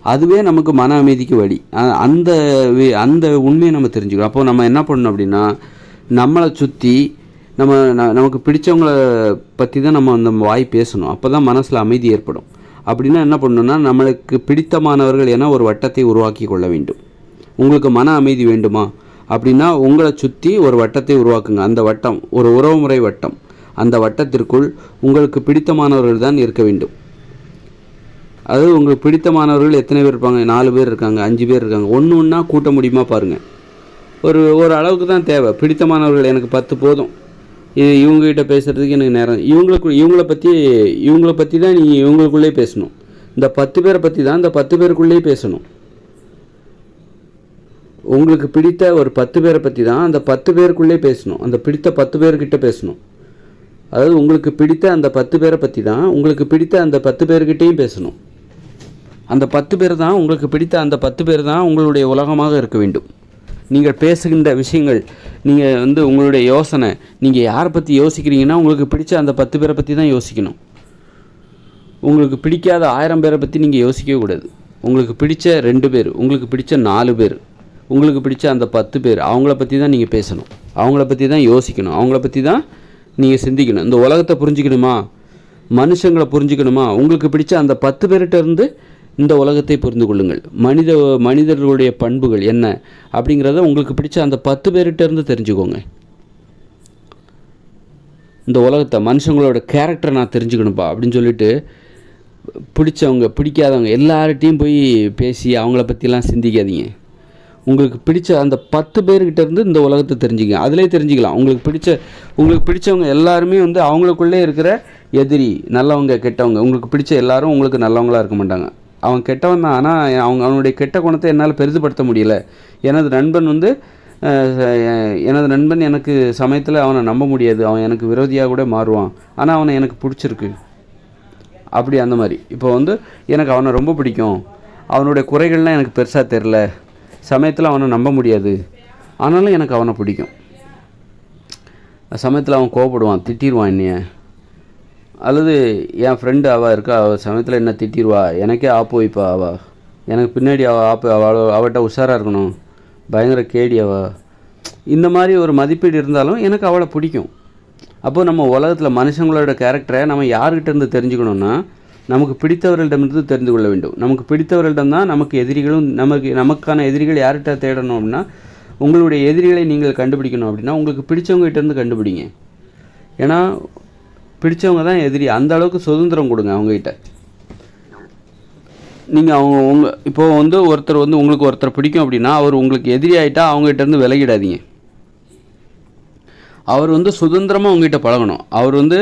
அதுவே நமக்கு மன அமைதிக்கு வழி. அந்த அந்த உண்மையை நம்ம தெரிஞ்சுக்கணும். அப்போ நம்ம என்ன பண்ணணும் அப்படின்னா நம்மளை சுற்றி நம்ம ந- நமக்கு பிடிச்சவங்கள பற்றி தான் நம்ம அந்த வாய் பேசணும். அப்போ தான் மனசில் அமைதி ஏற்படும். அப்படின்னா என்ன பண்ணணும்னா நம்மளுக்கு பிடித்தமானவர்கள் என ஒரு வட்டத்தை உருவாக்கி கொள்ள வேண்டும். உங்களுக்கு மன அமைதி வேண்டுமா? அப்படின்னா உங்களை சுற்றி ஒரு வட்டத்தை உருவாக்குங்க. அந்த வட்டம் ஒரு உறவுமுறை வட்டம். அந்த வட்டத்திற்குள் உங்களுக்கு பிடித்தமானவர்கள் தான் இருக்க வேண்டும். அதாவது உங்களுக்கு பிடித்தமானவர்கள் எத்தனை பேர் இருப்பாங்க? நாலு பேர் இருக்காங்க அஞ்சு பேர் இருக்காங்க. ஒன்று ஒன்றா கூட்ட முடியுமா பாருங்கள் ஒரு ஒரு அளவுக்கு தான் தேவை. பிடித்தமானவர்கள் எனக்கு பத்து போதும். இது இவங்ககிட்ட பேசுகிறதுக்கு எனக்கு நேரம். இவங்களுக்கு இவங்கள பற்றி இவங்கள பற்றி தான் நீ இவங்களுக்குள்ளே பேசணும். இந்த பத்து பேரை பற்றி தான் இந்த பத்து பேருக்குள்ளேயே பேசணும். உங்களுக்கு பிடித்த ஒரு பத்து பேரை பற்றி தான் அந்த பத்து பேருக்குள்ளே பேசணும். அந்த பிடித்த பத்து பேர்கிட்ட பேசணும். அதாவது உங்களுக்கு பிடித்த அந்த பத்து பேரை பற்றி தான் உங்களுக்கு பிடித்த அந்த பத்து பேர்கிட்டையும் பேசணும். அந்த பத்து பேர் தான் உங்களுக்கு பிடித்த அந்த பத்து பேர் தான் உங்களுடைய உலகமாக இருக்க வேண்டும். நீங்கள் பேசுகின்ற விஷயங்கள் நீங்கள் வந்து உங்களுடைய யோசனை நீங்கள் யாரை பற்றி யோசிக்கிறீங்கன்னா உங்களுக்கு பிடிச்ச அந்த பத்து பேரை பற்றி தான் யோசிக்கணும். உங்களுக்கு பிடிக்காத ஆயிரம் பேரை பற்றி நீங்கள் யோசிக்கவே கூடாது. உங்களுக்கு பிடிச்ச ரெண்டு பேர் உங்களுக்கு பிடிச்ச நாலு பேர் உங்களுக்கு பிடிச்ச அந்த பத்து பேர் அவங்கள பற்றி தான் நீங்கள் பேசணும். அவங்கள பற்றி தான் யோசிக்கணும். அவங்கள பற்றி தான் நீங்கள் சிந்திக்கணும். இந்த உலகத்தை புரிஞ்சுக்கணுமா? மனுஷங்களை புரிஞ்சுக்கணுமா? உங்களுக்கு பிடிச்ச அந்த பத்து பேர்கிட்ட இருந்து இந்த உலகத்தை புரிந்து கொள்ளுங்கள். மனித மனிதர்களுடைய பண்புகள் என்ன அப்படிங்கிறத உங்களுக்கு பிடிச்ச அந்த பத்து பேர்கிட்ட இருந்து தெரிஞ்சுக்கோங்க. இந்த உலகத்தை மனுஷங்களோட கேரக்டரை நான் தெரிஞ்சுக்கணும்ப்பா அப்படின்னு சொல்லிட்டு பிடிச்சவங்க பிடிக்காதவங்க எல்லார்ட்டையும் போய் பேசி அவங்கள பற்றிலாம் சிந்திக்காதீங்க. உங்களுக்கு பிடிச்ச அந்த பத்து பேர்கிட்ட இருந்து இந்த உலகத்தை தெரிஞ்சுக்க அதிலே தெரிஞ்சுக்கலாம். உங்களுக்கு பிடிச்ச உங்களுக்கு பிடிச்சவங்க எல்லாருமே வந்து அவங்களுக்குள்ளே இருக்கிற எதிரி நல்லவங்க கெட்டவங்க உங்களுக்கு பிடிச்ச எல்லாரும் உங்களுக்கு நல்லவங்களா இருக்க மாட்டாங்க. அவன் கெட்டவன் தான். ஆனால் அவங்க அவனுடைய கெட்ட குணத்தை என்னால் பெரிதுபடுத்த முடியல. எனது நண்பன் வந்து எனது நண்பன் எனக்கு சமயத்தில் அவனை நம்ப முடியாது. அவன் எனக்கு விரோதியாக கூட மாறுவான். ஆனால் அவனை எனக்கு பிடிச்சிருக்கு. அப்படி அந்த மாதிரி. இப்போ வந்து எனக்கு அவனை ரொம்ப பிடிக்கும். அவனுடைய குறைகள்லாம் எனக்கு பெருசாக தெரில சமயத்தில் அவனை நம்ப முடியாது. ஆனாலும் எனக்கு அவனை பிடிக்கும். சமயத்தில் அவன் கோவப்படுவான். திட்டிடுவான் என்னைய. அல்லது என் ஃப்ரெண்டு அவள் இருக்கா அவள் சமயத்தில் என்ன திட்டிடுவா எனக்கே ஆப்பு வைப்பா அவள் எனக்கு பின்னாடி அவள் ஆப்பு அவள் அவட்ட உஷாராக இருக்கணும். பயங்கர கேடி அவள் இந்த மாதிரி ஒரு மதிப்பீடு இருந்தாலும் எனக்கு அவளை பிடிக்கும். அப்போது நம்ம உலகத்தில் மனுஷங்களோட கேரக்டரை நம்ம யார்கிட்ட இருந்து தெரிஞ்சுக்கணும்னா நமக்கு பிடித்தவர்களிடமிருந்து தெரிந்து கொள்ள வேண்டும். நமக்கு பிடித்தவர்களிடம் தான் நமக்கு எதிரிகளும் நமக்கு நமக்கான எதிரிகள் யார்கிட்ட தேடணும் அப்படின்னா உங்களுடைய எதிரிகளை நீங்கள் கண்டுபிடிக்கணும் அப்படின்னா உங்களுக்கு பிடிச்சவங்ககிட்ட இருந்து கண்டுபிடிங்க. ஏன்னா பிடிச்சவங்க தான் எதிரி. அந்த அளவுக்கு சுதந்திரம் கொடுங்க அவங்ககிட்ட. நீங்கள் அவங்க உங்க இப்போ வந்து ஒருத்தர் வந்து உங்களுக்கு ஒருத்தர் பிடிக்கும் அப்படின்னா அவர் உங்களுக்கு எதிரி ஆகிட்டா அவங்ககிட்ட இருந்து விலகிடாதீங்க. அவர் வந்து சுதந்திரமாக உங்ககிட்ட பழகணும். அவர் வந்து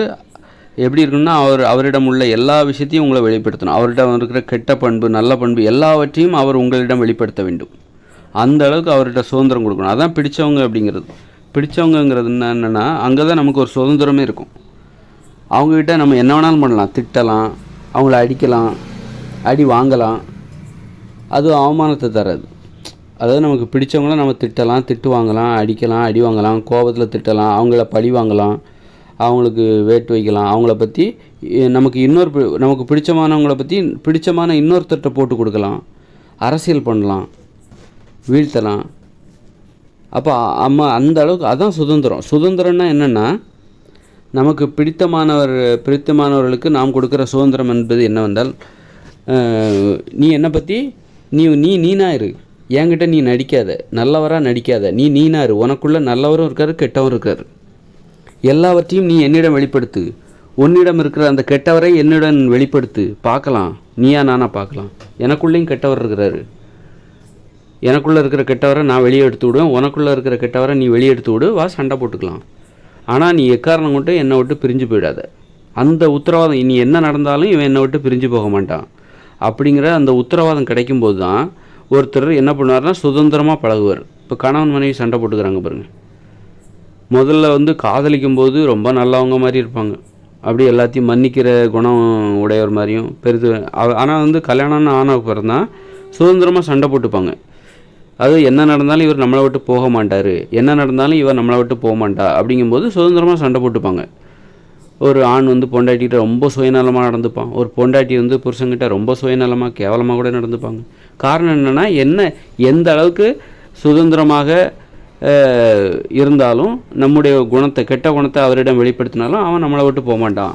எப்படி இருக்குன்னா அவர் அவரிடம் உள்ள எல்லா விஷயத்தையும் உங்களை வெளிப்படுத்தணும். அவரிடம் இருக்கிற கெட்ட பண்பு நல்ல பண்பு எல்லாவற்றையும் அவர் உங்களிடம் வெளிப்படுத்த வேண்டும். அந்த அளவுக்கு அவர்கிட்ட சுதந்திரம் கொடுக்கணும். அதான் பிடிச்சவங்க அப்படிங்கிறது. பிடிச்சவங்கங்கிறது என்னென்னா அங்கே தான் நமக்கு ஒரு சுதந்திரமே இருக்கும். அவங்கக்கிட்ட நம்ம என்ன வேணாலும் பண்ணலாம். திட்டலாம் அவங்கள அடிக்கலாம் அடி வாங்கலாம். அது அவமானத்தை தராது. அதாவது நமக்கு பிடிச்சவங்கள நம்ம திட்டலாம் திட்டு வாங்கலாம் அடிக்கலாம் அடி வாங்கலாம் கோபத்தில் திட்டலாம் அவங்கள பழி வாங்கலாம் அவங்களுக்கு வேட்டு வைக்கலாம். அவங்கள பற்றி நமக்கு இன்னொரு நமக்கு பிடிச்சமானவங்கள பற்றி பிடிச்சமான இன்னொருத்தர்கிட்ட போட்டு கொடுக்கலாம். அரசியல் பண்ணலாம் வீழ்த்தலாம். அப்போ அம்மா அந்த அளவுக்கு அதான் சுதந்திரம். சுதந்திரம்னா என்னென்னா நமக்கு பிடித்தமானவர் பிடித்தமானவர்களுக்கு நாம் கொடுக்குற சுதந்திரம் என்பது என்னவென்றால் நீ என்னை பற்றி நீ நீ நீனா இரு. என்கிட்ட நீ நடிக்காத. நல்லவராக நடிக்காத. நீ நீனா இரு. உனக்குள்ளே நல்லவரும் இருக்கார் கெட்டவரும் இருக்கார். எல்லாவற்றையும் நீ என்னிடம் வெளிப்படுத்து. உன்னிடம் இருக்கிற அந்த கெட்டவரை என்னிடம் வெளிப்படுத்து. பார்க்கலாம். நீயா நானா பார்க்கலாம். எனக்குள்ளேயும் கெட்டவர் இருக்கிறாரு. எனக்குள்ளே இருக்கிற கெட்டவரை நான் வெளியே எடுத்து விடுவேன். உனக்குள்ளே இருக்கிற கெட்டவரை நீ வெளியே எடுத்து விடு. வா சண்டை போட்டுக்கலாம். ஆனால் நீ எக்காரணம் கொண்டு என்னை விட்டு பிரிஞ்சு போயிடாத. அந்த உத்தரவாதம் இனி என்ன நடந்தாலும் இவன் என்னை விட்டு பிரிஞ்சு போக மாட்டான். அப்படிங்கிற அந்த உத்தரவாதம் கிடைக்கும்போது தான் ஒருத்தர் என்ன பண்ணுவார்னா சுதந்திரமாக பழகுவார். இப்போ கணவன் மனைவி சண்டை போட்டுக்கிறாங்க பாருங்க. முதல்ல வந்து காதலிக்கும் போது ரொம்ப நல்லவங்க மாதிரி இருப்பாங்க. அப்படி எல்லாத்தையும் மன்னிக்கிற குணம் உடையவர் மாதிரியும் பெருது ஆனால் வந்து கல்யாணம்னு ஆன பிறந்தான் சுதந்திரமாக சண்டை போட்டுப்பாங்க. அது என்ன நடந்தாலும் இவர் நம்மளை விட்டு போக மாட்டார். என்ன நடந்தாலும் இவர் நம்மளை விட்டு போக மாட்டா. அப்படிங்கும்போது சுதந்திரமாக சண்டை போட்டுப்பாங்க. ஒரு ஆண் வந்து பொண்டாட்டிகிட்ட ரொம்ப சுயநலமாக நடந்துப்பான். ஒரு பொண்டாட்டி வந்து புருஷன்கிட்ட ரொம்ப சுயநலமாக கேவலமாக கூட நடந்துப்பாங்க. காரணம் என்னென்னா என்ன எந்த அளவுக்கு சுதந்திரமாக இருந்தாலும் நம்முடைய குணத்தை கெட்ட குணத்தை அவரிடம் வெளிப்படுத்தினாலும் அவன் நம்மளை விட்டு போக மாட்டான்.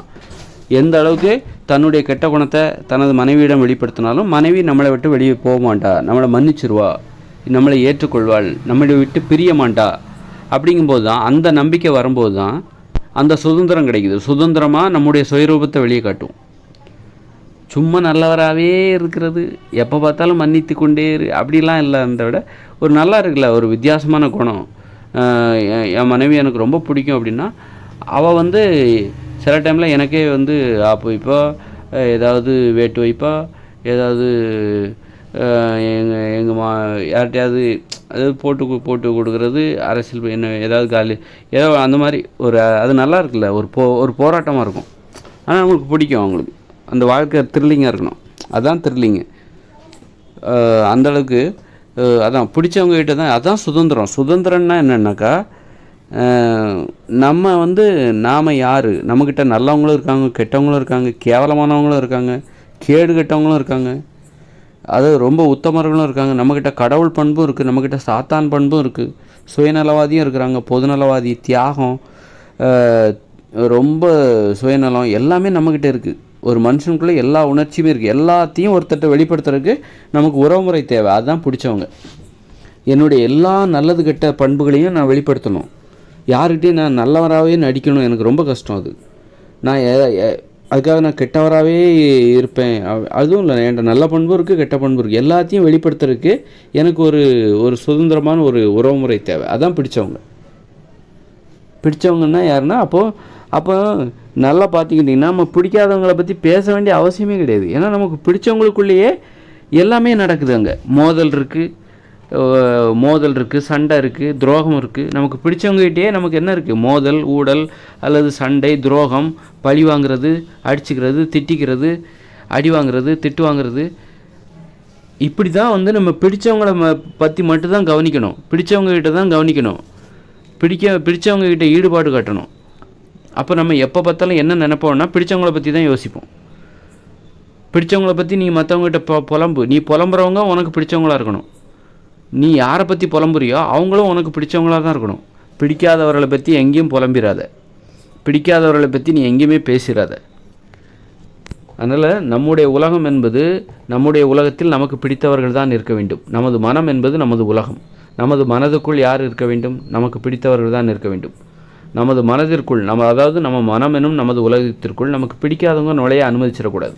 எந்த அளவுக்கு தன்னுடைய கெட்ட குணத்தை தனது மனைவியிடம் வெளிப்படுத்தினாலும் மனைவி நம்மளை விட்டு வெளியே போக மாட்டா. நம்மளை மன்னிச்சிருவா. நம்மளை ஏற்றுக்கொள்வாள் நம்மளை விட்டு பிரிய மாட்டா. அப்படிங்கும்போது தான் அந்த நம்பிக்கை வரும்போது தான் அந்த சுதந்திரம் கிடைக்குது. சுதந்திரமாக நம்முடைய சுயரூபத்தை வெளியே காட்டும். சும்மா நல்லவராகவே இருக்கிறது. எப்போ பார்த்தாலும் மன்னித்து கொண்டே இரு. அப்படிலாம் இல்லை. அந்த விட ஒரு நல்லா இருக்குல்ல ஒரு வித்தியாசமான குணம். என் மனைவி எனக்கு ரொம்ப பிடிக்கும் அப்படின்னா அவள் வந்து சில டைமில் எனக்கே வந்து ஆப்பு வைப்பா ஏதாவது வேட்டு வைப்பா? ஏதாவது எங்கள் எங்கள் மா யார்கிட்டயாவது அதாவது போட்டு போட்டு கொடுக்குறது அரசியல் என்ன ஏதாவது காலி ஏதோ அந்த மாதிரி ஒரு அது நல்லா இருக்குல்ல ஒரு போ ஒரு போராட்டமாக இருக்கும். ஆனால் அவங்களுக்கு பிடிக்கும் அவங்களுக்கு. அந்த வாழ்க்கை த்ரில்லிங்காக இருக்கணும். அதுதான் த்ரில்லிங்கு அந்தளவுக்கு அதான் பிடிச்சவங்க கிட்ட தான் அதான் சுதந்திரம். சுதந்திரம்னா என்னென்னாக்கா நம்ம வந்து நாம் யார்? நம்மக்கிட்ட நல்லவங்களும் இருக்காங்க கெட்டவங்களும் இருக்காங்க கேவலமானவங்களும் இருக்காங்க கேடு கெட்டவங்களும் இருக்காங்க. அது ரொம்ப உத்தமர்களும் இருக்காங்க. நம்மக்கிட்ட கடவுள் பண்பும் இருக்குது நம்மக்கிட்ட சாத்தான் பண்பும் இருக்குது சுயநலவாதியும் இருக்கிறாங்க. பொதுநலவாதி தியாகம் ரொம்ப சுயநலம் எல்லாமே நம்மக்கிட்ட இருக்குது ஒரு மனுஷனுக்குள்ளே எல்லா உணர்ச்சியுமே இருக்குது எல்லாத்தையும் ஒருத்தர்கிட்ட வெளிப்படுத்துறதுக்கு நமக்கு உறவுமுறை தேவை. அதுதான் பிடிச்சவங்க. என்னுடைய எல்லா நல்லது கெட்ட பண்புகளையும் நான் வெளிப்படுத்தணும். யாருக்கிட்டையும் நான் நல்லவராகவே நடிக்கணும். எனக்கு ரொம்ப கஷ்டம் அது. நான் அதுக்காக நான் கெட்டவராகவே இருப்பேன். அதுவும் இல்லை என்கிட்ட நல்ல பண்பும் இருக்குது கெட்ட பண்பு இருக்குது எல்லாத்தையும் வெளிப்படுத்துறதுக்கு எனக்கு ஒரு ஒரு சுதந்திரமான ஒரு உறவுமுறை தேவை. அதான் பிடிச்சவங்க. பிடிச்சவங்கன்னா யாருன்னா அப்போது அப்போ நல்லா பார்த்துக்கிட்டிங்கன்னா நம்ம பிடிக்காதவங்களை பற்றி பேச வேண்டிய அவசியமே கிடையாது. ஏன்னா நமக்கு பிடிச்சவங்களுக்குள்ளேயே எல்லாமே நடக்குது அங்கே. மோதல் இருக்குது மோதல் இருக்குது சண்டை இருக்குது துரோகம் இருக்குது நமக்கு பிடிச்சவங்ககிட்டயே நமக்கு என்ன இருக்குது மோதல் ஊடல் அல்லது சண்டை துரோகம் பழி வாங்குறது அடிச்சுக்கிறது திட்டிக்கிறது அடி வாங்குறது திட்டு வாங்குறது. இப்படி தான் வந்து நம்ம பிடிச்சவங்கள ம பற்றி மட்டும்தான் கவனிக்கணும். பிடிச்சவங்ககிட்ட தான் கவனிக்கணும். பிடிக்க பிடிச்சவங்ககிட்ட ஈடுபாடு காட்டணும். அப்போ நம்ம எப்போ பார்த்தாலும் என்ன நினைப்போம்னா பிடிச்சவங்கள பற்றி தான் யோசிப்போம். பிடிச்சவங்கள பற்றி நீ மற்றவங்ககிட்ட பொ புலம்பு. நீ புலம்புறவங்க உனக்கு பிடிச்சவங்களா இருக்கணும். நீ யாரை பற்றி புலம்புறியோ அவங்களும் உனக்கு பிடிச்சவங்களா தான் இருக்கணும். பிடிக்காதவர்களை பற்றி எங்கேயும் புலம்பிடாத பிடிக்காதவர்களை பற்றி நீ எங்கேயுமே பேசிடாத அதனால் நம்முடைய உலகம் என்பது நம்முடைய உலகத்தில் நமக்கு பிடித்தவர்கள் தான் இருக்க வேண்டும். நமது மனம் என்பது நமது உலகம். நமது மனதுக்குள் யார் இருக்க வேண்டும்? நமக்கு பிடித்தவர்கள் தான் இருக்க வேண்டும். நமது மனதிற்குள் நம்ம அதாவது நம்ம மனம் எனும் நமது உலகத்திற்குள் நமக்கு பிடிக்காதவங்க நுழைய அனுமதிச்சிடக்கூடாது.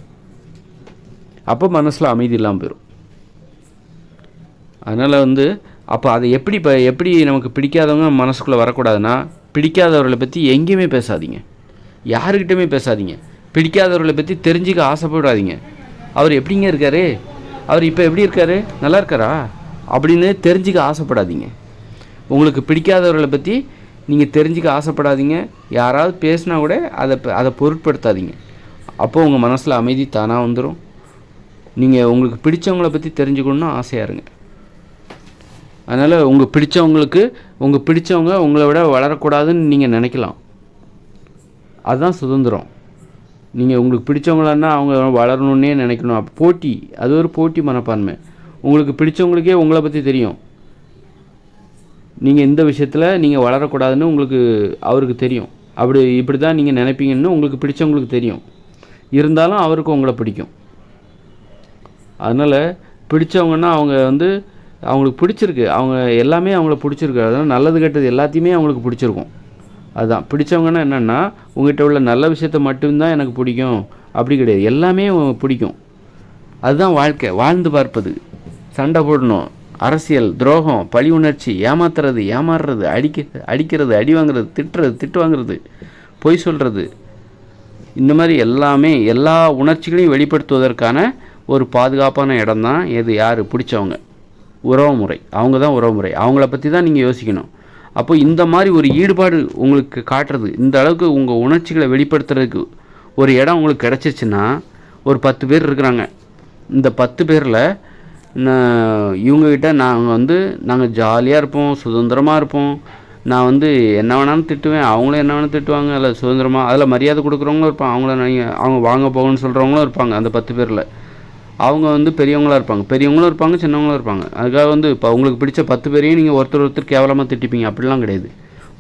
அப்போ மனசில் அமைதி இல்லாமல் போயிடும் அதனால் வந்து அப்போ அதை எப்படி இப்போ எப்படி நமக்கு பிடிக்காதவங்க மனசுக்குள்ளே வரக்கூடாதுன்னா பிடிக்காதவர்களை பற்றி எங்கேயுமே பேசாதீங்க. யாருக்கிட்டையுமே பேசாதீங்க. பிடிக்காதவர்களை பற்றி தெரிஞ்சுக்க ஆசைப்படாதீங்க. அவர் எப்படிங்க இருக்காரு? அவர் இப்போ எப்படி இருக்காரு? நல்லா இருக்காரா? அப்படின்னு தெரிஞ்சுக்க ஆசைப்படாதீங்க. உங்களுக்கு பிடிக்காதவர்களை பற்றி நீங்கள் தெரிஞ்சுக்க ஆசைப்படாதீங்க. யாராவது பேசினா கூட அதை அதை பொருட்படுத்தாதீங்க. அப்போது உங்கள் மனசில் அமைதி தானாக வந்துடும் நீங்கள் உங்களுக்கு பிடிச்சவங்கள பற்றி தெரிஞ்சுக்கணுன்னு ஆசையாக இருங்க. அதனால் உங்கள் பிடிச்சவங்களுக்கு உங்கள் பிடிச்சவங்க உங்களை விட வளரக்கூடாதுன்னு நீங்கள் நினைக்கலாம். அதுதான் சுதந்திரம். நீங்கள் உங்களுக்கு பிடிச்சவங்களன்னா அவங்க வளரணுன்னே நினைக்கணும். அப்போ போட்டி அது ஒரு போட்டி மனப்பான்மை. உங்களுக்கு பிடிச்சவங்களுக்கே உங்களை பற்றி தெரியும். நீங்கள் இந்த விஷயத்தில் நீங்கள் வளரக்கூடாதுன்னு உங்களுக்கு அவருக்கு தெரியும். அப்படி இப்படி தான் நீங்கள் நினைப்பீங்கன்னு உங்களுக்கு பிடிச்சவங்களுக்கு தெரியும். இருந்தாலும் அவருக்கு உங்களை பிடிக்கும். அதனால் பிடிச்சவங்கன்னா அவங்க வந்து அவங்களுக்கு பிடிச்சிருக்கு. அவங்க எல்லாமே அவங்கள பிடிச்சிருக்கு. அதனால் நல்லது கெட்டது எல்லாத்தையுமே அவங்களுக்கு பிடிச்சிருக்கும். அதுதான் பிடிச்சவங்கன்னா என்னென்னா உங்ககிட்ட உள்ள நல்ல விஷயத்த மட்டும்தான் எனக்கு பிடிக்கும். அப்படி கிடையாது. எல்லாமே பிடிக்கும். அதுதான் வாழ்க்கை. வாழ்ந்து பார்ப்பது. சண்டை போடணும். அரசியல் துரோகம் பழி உணர்ச்சி ஏமாத்துறது ஏமாறுறது அடிக்க அடிக்கிறது அடி வாங்குறது திட்டுறது திட்டு வாங்குறது பொய் சொல்கிறது இந்த மாதிரி எல்லாமே எல்லா உணர்ச்சிகளையும் வெளிப்படுத்துவதற்கான ஒரு பாதுகாப்பான இடம் தான் எது யார் பிடிச்சவங்க. உறவுமுறை. அவங்க தான் உறவுமுறை. அவங்கள பற்றி தான் நீங்கள் யோசிக்கணும். அப்போ இந்த மாதிரி ஒரு ஈடுபாடு உங்களுக்கு காட்டுறது இந்த அளவுக்கு உங்கள் உணர்ச்சிகளை வெளிப்படுத்துறதுக்கு ஒரு இடம் உங்களுக்கு கிடச்சிச்சின்னா ஒரு பத்து பேர் இருக்கிறாங்க. இந்த பத்து பேரில் இவங்ககிட்ட நாங்கள் வந்து நாங்கள் ஜாலியாக இருப்போம் சுதந்திரமாக இருப்போம். நான் வந்து என்ன வேணாலும் திட்டுவேன் அவங்களும் என்ன வேணாலும் திட்டுவாங்க அதில் சுதந்திரமாக அதில் மரியாதை கொடுக்குறவங்களும் இருப்பாங்க. அவங்கள நீங்கள் அவங்க வாங்க போகணும்னு சொல்கிறவங்களும் இருப்பாங்க அந்த பத்து பேரில். அவங்க வந்து பெரியவங்களா இருப்பாங்க. பெரியவங்களும் இருப்பாங்க சின்னவங்களும் இருப்பாங்க. அதுக்காக வந்து இப்போ உங்களுக்கு பிடிச்ச பத்து பேரையும் நீங்கள் ஒருத்தர் ஒருத்தர் கேவலமாக திட்டிப்பீங்க. அப்படிலாம் கிடையாது.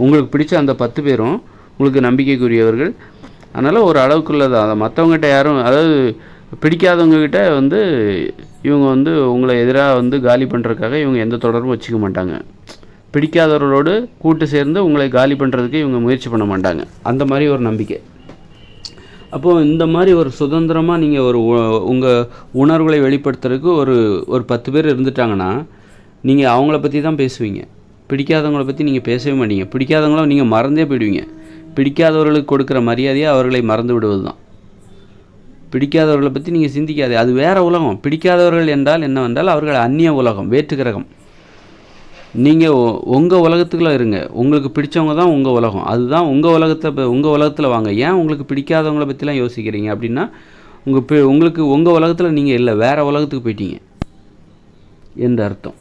உங்களுக்கு பிடிச்ச அந்த பத்து பேரும் உங்களுக்கு நம்பிக்கைக்குரியவர்கள். அதனால் ஒரு அளவுக்குள்ளது அதை மற்றவங்ககிட்ட யாரும் அதாவது பிடிக்காதவங்கக்கிட்ட வந்து இவங்க வந்து உங்களை எதிராக வந்து காலி பண்ணுறதுக்காக இவங்க எந்த தொடர்பும் வச்சுக்க மாட்டாங்க. பிடிக்காதவர்களோடு கூட்டு சேர்ந்து உங்களை காலி பண்ணுறதுக்கு இவங்க முயற்சி பண்ண மாட்டாங்க. அந்த மாதிரி ஒரு நம்பிக்கை. அப்போது இந்த மாதிரி ஒரு சுதந்திரமாக நீங்கள் ஒரு உங்கள் உணர்வுகளை வெளிப்படுத்துறதுக்கு ஒரு ஒரு பத்து பேர் இருந்துட்டாங்கன்னா நீங்கள் அவங்கள பற்றி தான் பேசுவீங்க. பிடிக்காதவங்கள பற்றி நீங்கள் பேசவே மாட்டீங்க. பிடிக்காதவங்களும் நீங்கள் மறந்தே போயிடுவீங்க. பிடிக்காதவர்களுக்கு கொடுக்குற மரியாதையை அவர்களை மறந்து விடுவது தான். பிடிக்காதவர்களை பற்றி நீங்கள் சிந்திக்காதே. அது வேறு உலகம். பிடிக்காதவர்கள் என்றால் என்னவென்றால் அவர்கள் அந்நிய உலகம் வேற்று கிரகம். நீங்கள் உங்கள் உலகத்துக்குள்ளே இருங்க. உங்களுக்கு பிடிச்சவங்க தான் உங்கள் உலகம். அதுதான் உங்கள் உலகத்தை உங்கள் உலகத்தில் வாங்க. ஏன் உங்களுக்கு பிடிக்காதவங்கள பற்றிலாம் யோசிக்கிறீங்க அப்படின்னா உங்கள் உங்களுக்கு உங்கள் உலகத்தில் நீங்கள் இல்லை. வேறு உலகத்துக்கு போயிட்டீங்க. என்று அர்த்தம்?